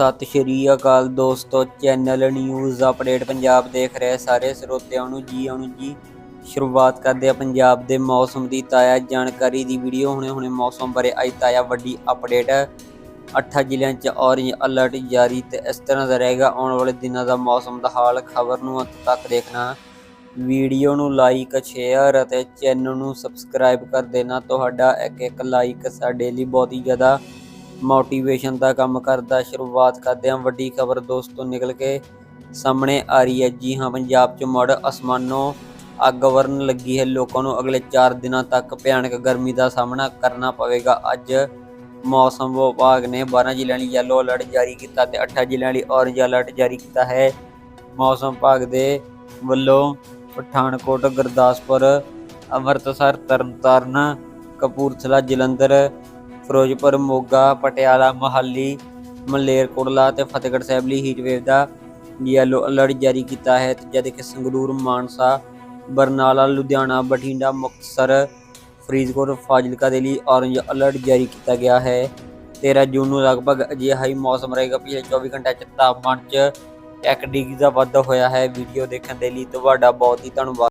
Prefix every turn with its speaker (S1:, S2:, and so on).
S1: ਸਤਿ ਸ਼੍ਰੀ ਅਕਾਲ ਦੋਸਤੋ, channel news update Punjab ਦੇਖ ਰਹੇ ਸਾਰੇ ਸਰੋਤਿਆਂ ਨੂੰ। ਜੀ ਆਉਣ ਜੀ, ਸ਼ੁਰੂਆਤ ਕਰਦੇ ਆ ਪੰਜਾਬ ਦੇ ਮੌਸਮ ਦੀ ਤਾਜ਼ਾ ਜਾਣਕਾਰੀ ਦੀ ਵੀਡੀਓ। ਹੁਣੇ ਹੁਣੇ ਮੌਸਮ ਬਾਰੇ ਆਈ ਤਾਜ਼ਾ ਵੱਡੀ ਅਪਡੇਟ। ਅੱਠਾਂ ਜ਼ਿਲ੍ਹਿਆਂ 'ਚ ਔਰੇਂਜ ਅਲਰਟ ਜਾਰੀ ਤੇ ਇਸ ਤਰ੍ਹਾਂ ਦਾ ਰਹੇਗਾ। ਆਉਣ ਵਾਲੇ ਦਿਨਾਂ ਦਾ ਮੌਸਮ ਦਾ ਹਾਲ, ਖਬਰ ਨੂੰ ਅੰਤ ਤੱਕ ਦੇਖਣਾ। ਵੀਡੀਓ ਨੂੰ ਲਾਈਕ ਸ਼ੇਅਰ ਅਤੇ ਚੈਨਲ ਨੂੰ ਸਬਸਕ੍ਰਾਈਬ ਕਰ ਦੇਣਾ। ਤੁਹਾਡਾ ਇੱਕ ਇੱਕ ਲਾਈਕ ਸਾਡੇ ਲਈ ਬਹੁਤ ਹੀ ਜ਼ਿਆਦਾ ਮੋਟੀਵੇਸ਼ਨ ਦਾ ਕੰਮ ਕਰਦਾ, ਸ਼ੁਰੂਆਤ ਕਰਦੇ ਹਾਂ ਵੱਡੀ ਖਬਰ ਦੋਸਤੋ ਨਿਕਲ ਕੇ ਸਾਹਮਣੇ ਆ ਰਹੀ ਹੈ। ਜੀ ਹਾਂ, ਪੰਜਾਬ 'ਚ ਮੁੜ ਅਸਮਾਨੋਂ ਅੱਗ ਵਰਨ ਲੱਗੀ ਹੈ। ਲੋਕਾਂ ਨੂੰ ਅਗਲੇ 4 ਦਿਨਾਂ ਤੱਕ ਭਿਆਨਕ ਗਰਮੀ ਦਾ ਸਾਹਮਣਾ ਕਰਨਾ ਪਵੇਗਾ। ਅੱਜ ਮੌਸਮ ਵਿਭਾਗ ਨੇ 12 ਜ਼ਿਲ੍ਹਿਆਂ ਲਈ ਯੈਲੋ ਅਲਰਟ ਜਾਰੀ ਕੀਤਾ ਤੇ 8 ਜ਼ਿਲ੍ਹਿਆਂ ਲਈ ਔਰੇਂਜ ਅਲਰਟ ਜਾਰੀ ਕੀਤਾ ਹੈ। ਮੌਸਮ ਵਿਭਾਗ ਦੇ ਵੱਲੋਂ ਪਠਾਨਕੋਟ, ਗੁਰਦਾਸਪੁਰ, ਅੰਮ੍ਰਿਤਸਰ, ਤਰਨਤਾਰਨ, ਕਪੂਰਥਲਾ, ਜਲੰਧਰ ਫਿਰੋਜ਼ਪੁਰ, ਮੋਗਾ, ਪਟਿਆਲਾ, ਮੋਹਾਲੀ ਮਲੇਰਕੋਟਲਾ ਤੇ ਫਤਿਹਗੜ੍ਹ ਸਾਹਿਬ ਲਈ ਹੀਟ ਵੇਵ ਦਾ ਯੈਲੋ ਅਲਰਟ ਜਾਰੀ ਕੀਤਾ ਹੈ। ਤੇ ਜਦ ਕਿ ਸੰਗਰੂਰ, ਮਾਨਸਾ, ਬਰਨਾਲਾ, ਲੁਧਿਆਣਾ, ਬਠਿੰਡਾ, ਮੁਕਤਸਰ, ਫਰੀਦਕੋਟ, ਫਾਜ਼ਿਲਕਾ ਦੇ ਲਈ ਔਰੰਜ ਅਲਰਟ ਜਾਰੀ ਕੀਤਾ ਗਿਆ ਹੈ। 13 ਜੂਨ ਨੂੰ ਲਗਭਗ ਅਜਿਹਾ ਹੀ ਮੌਸਮ ਰਹੇਗਾ। ਪਿਛਲੇ 24 ਘੰਟਿਆਂ 'ਚ ਤਾਪਮਾਨ 'ਚ 1 ਡਿਗਰੀ ਦਾ ਵਾਧਾ ਹੋਇਆ ਹੈ। ਵੀਡੀਓ ਦੇਖਣ ਦੇ ਲਈ ਤੁਹਾਡਾ ਬਹੁਤ ਹੀ ਧੰਨਵਾਦ।